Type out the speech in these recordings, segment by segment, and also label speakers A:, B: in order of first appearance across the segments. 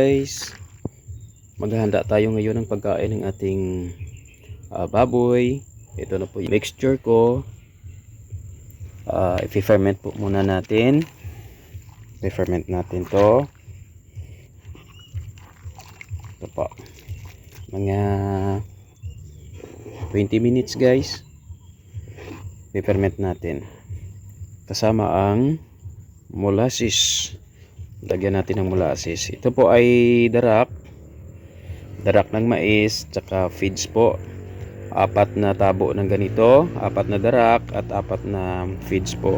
A: Guys, maghahanda tayo ngayon ng pagkain ng ating ah, baboy. Ito na po yung mixture ko. Ah, i-ferment po muna natin. I-ferment natin to. Ito po. Mga 20 minutes guys. I-ferment natin. Kasama ang molasses. Lagyan natin ng molasses. Ito po ay darak. Darak ng mais, tsaka feeds po. Apat na tabo ng ganito, apat na darak at apat na feeds po.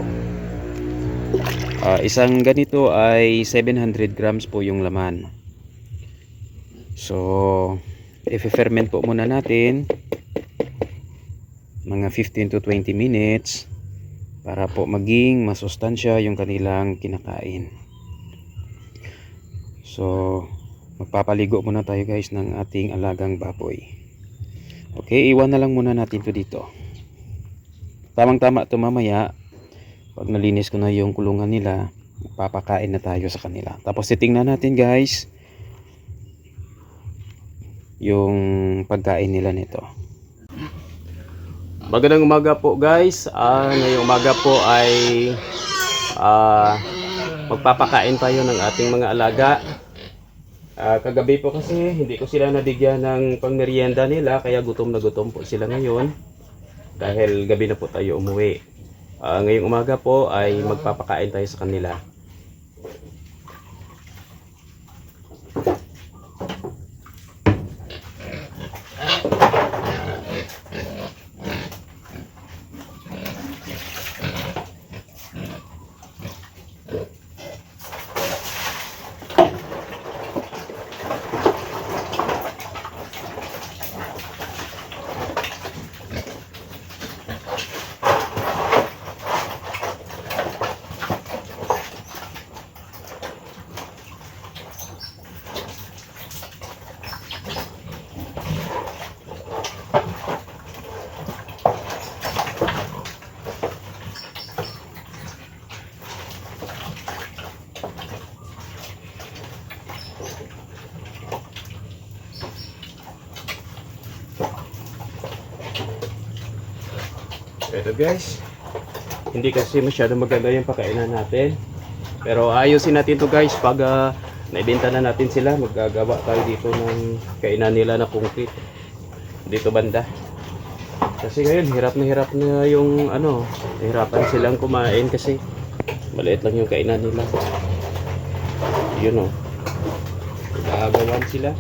A: Ah, isang ganito ay 700 grams po yung laman. So, i-ferment po muna natin mga 15 to 20 minutes para po maging masustansya yung kanilang kinakain. So, magpapaligo muna tayo guys ng ating alagang baboy. Okay, iwan na lang muna natin to dito. Tamang-tama to mamaya. Pag nalinis ko na yung kulungan nila, magpapakain na tayo sa kanila. Tapos titingnan natin guys yung pagkain nila nito. Magandang umaga po guys. Ah, ngayong umaga po ay ah, magpapakain tayo ng ating mga alaga. Ah, kagabi po kasi hindi ko sila nabigyan ng pangmerienda nila kaya gutom na gutom po sila ngayon dahil gabi na po tayo umuwi. Ah, ngayong umaga po ay magpapakain tayo sa kanila. Ito guys, hindi kasi masyado maganda yung pakainan natin. Pero ayusin natin to guys pag ah, naibenta na natin sila, magagawa tayo dito ng kainan nila na concrete. Dito banda. Kasi ngayon hirap na hirap na yung ano, hirapan silang kumain kasi maliit lang yung kainan nila. Yun oh. Nagagawan sila.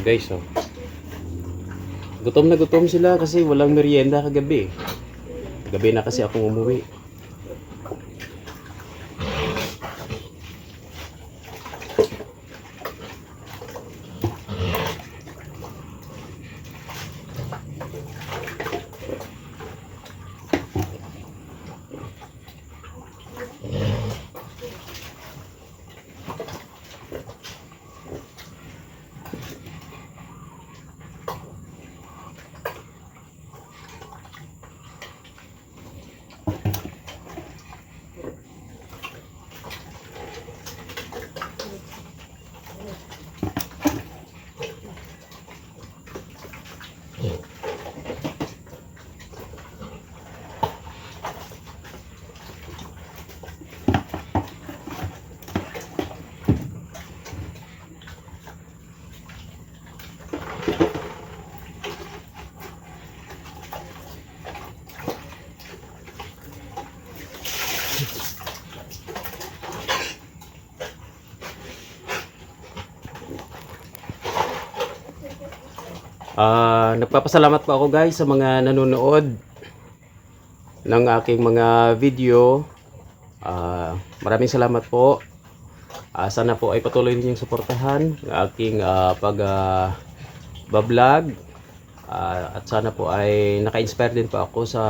A: So guys, oh. Gutom na gutom sila kasi walang merienda kagabi. Gabi na kasi akong umuwi. Ah, nagpapasalamat po ako guys sa mga nanonood ng aking mga video. Ah, maraming salamat po. Ah, sana po ay patuloy ninyong suportahan ng aking ah, pag ah, bablog. Ah, at sana po ay naka-inspire din po ako sa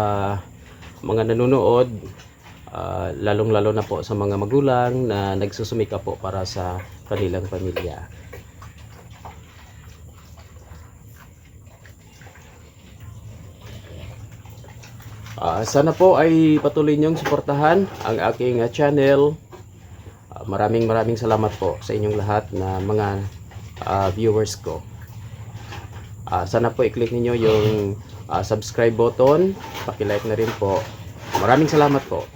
A: mga nanonood. Ah, lalong-lalo na po sa mga magulang na nagsusumika po para sa kanilang pamilya. Ah, sana po ay patuloy niyong suportahan ang aking ah, channel. Ah, maraming maraming salamat po sa inyong lahat na mga ah, viewers ko. Ah, sana po i-click niyo yung ah, subscribe button, paki-like na rin po. Maraming salamat po.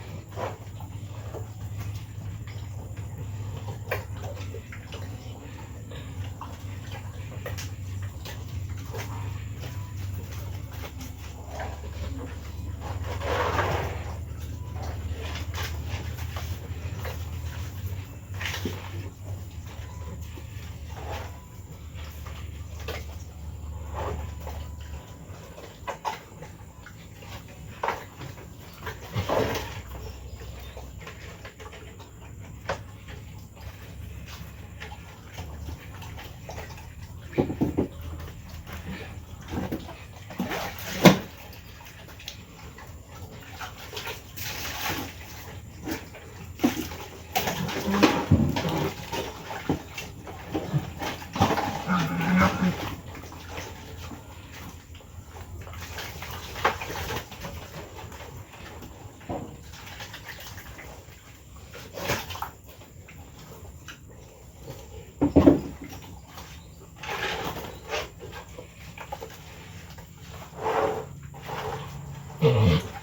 A: Mm-hmm.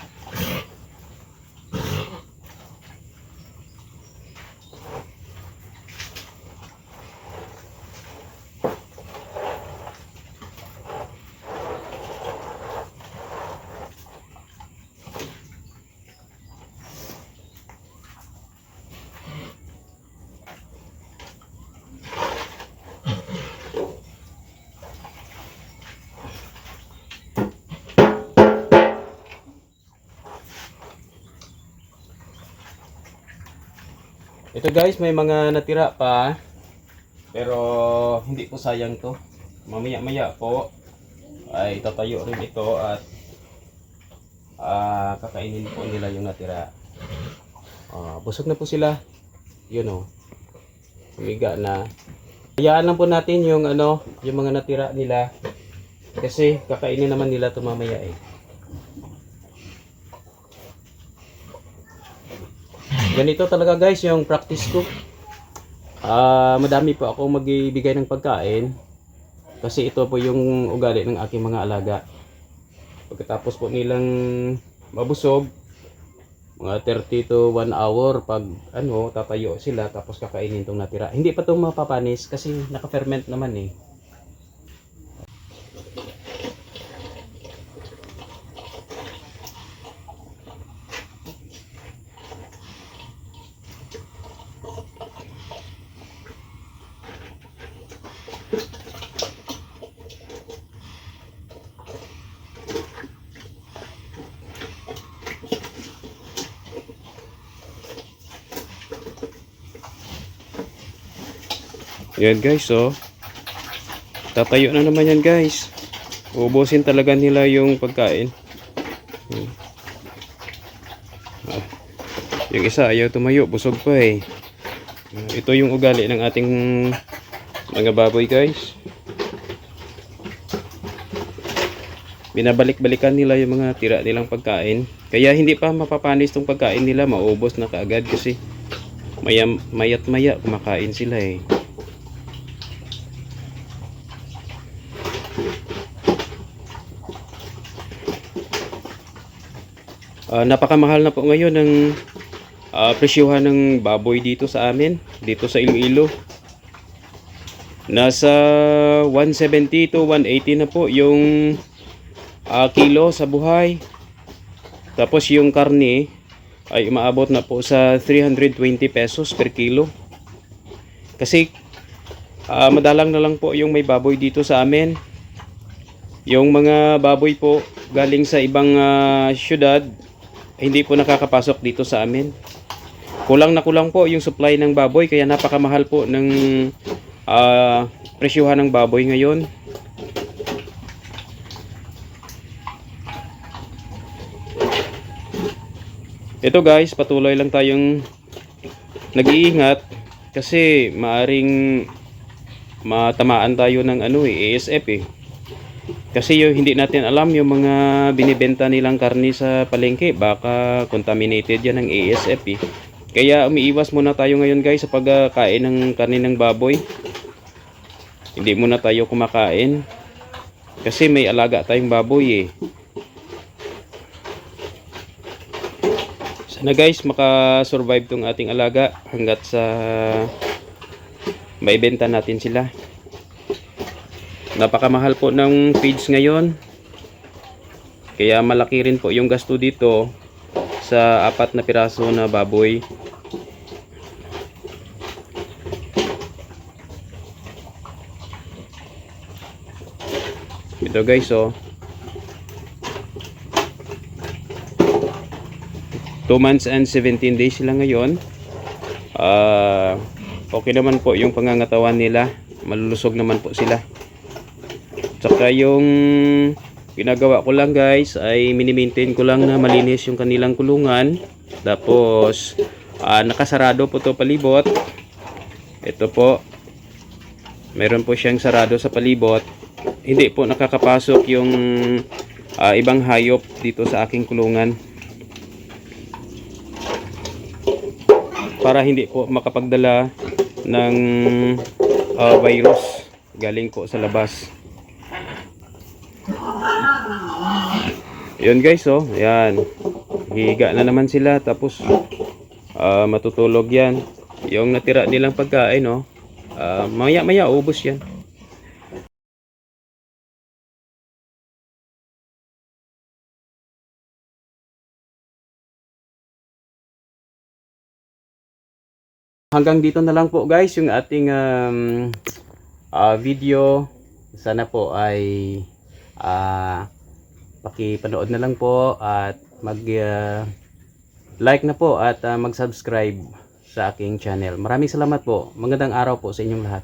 A: Ito guys, may mga natira pa. Pero hindi po sayang to. Mamaya-maya po ay tatayo rin ito at ah, kakainin po nila yung natira. Ah, busog na po sila. Yun oh. Humiga na. Hayaan lang po natin yung ano, yung mga natira nila. Kasi kakainin naman nila ito mamaya eh. Ganito talaga guys yung practice ko. Ah, madami po ako magbibigay ng pagkain kasi ito po yung ugali ng aking mga alaga. Pagkatapos po nilang mabusog, mga 30 to 1 hour pag ano, tatayo sila tapos kakainin tong natira. Hindi pa itong mapapanis kasi naka-ferment naman eh. Yan guys, oh. Tatayo na naman yan guys. Ubusin talaga nila yung pagkain. Hmm. Ah. Yung isa ayaw tumayo, busog pa eh. Ah, Ito yung ugali ng ating mga baboy guys. Binabalik-balikan nila yung mga tira nilang pagkain. Kaya hindi pa mapapanis tong pagkain nila, maubos na kaagad kasi maya, mayat maya kumakain sila eh. Ah, napakamahal na po ngayon ng ah, presyuhan ng baboy dito sa amin, dito sa Iloilo. Nasa 170 to 180 na po yung ah, kilo sa buhay. Tapos yung karne ay umaabot na po sa 320 pesos per kilo. Kasi ah, madalang na lang po yung may baboy dito sa amin. Yung mga baboy po galing sa ibang ah, syudad, hindi po nakakapasok dito sa amin. Kulang na kulang po yung supply ng baboy kaya napakamahal po ng ah, presyuhan ng baboy ngayon. Ito guys, patuloy lang tayong nag-iingat kasi maaring matamaan tayo ng ano eh, ASF eh. Kasi yung hindi natin alam yung mga binibenta nilang karni sa palengke, baka contaminated yan ng ASF eh. Kaya umiiwas muna tayo ngayon guys sa pagkain ng karni ng baboy. Hindi muna tayo kumakain. Kasi may alaga tayong baboy eh. Sana guys makasurvive tong ating alaga hanggat sa maibenta natin sila. Napakamahal po ng feeds ngayon. Kaya malaki rin po yung gasto dito sa apat na piraso na baboy. Ito guys oh. 2 months and 17 days sila ngayon. Ah, okay naman po yung pangangatawan nila. Malulusog naman po sila. Tsaka yung ginagawa ko lang guys ay mini-maintain ko lang na malinis yung kanilang kulungan. Tapos ah, nakasarado po to palibot. Ito po. Meron po siyang sarado sa palibot. Hindi po nakakapasok yung ah, ibang hayop dito sa aking kulungan. Para hindi po makapagdala ng ah, virus galing po sa labas. Yun guys, oh. Yan. Higa na naman sila. Tapos, ah, matutulog yan. Yung natira nilang pagkain, oh. ah, maya maya, ubos yan. Hanggang dito na lang po guys yung ating um, ah, video. Sana po ay ah, pakipanood na lang po at mag ah, like na po at ah, mag-subscribe sa aking channel. Maraming salamat po. Magandang araw po sa inyong lahat.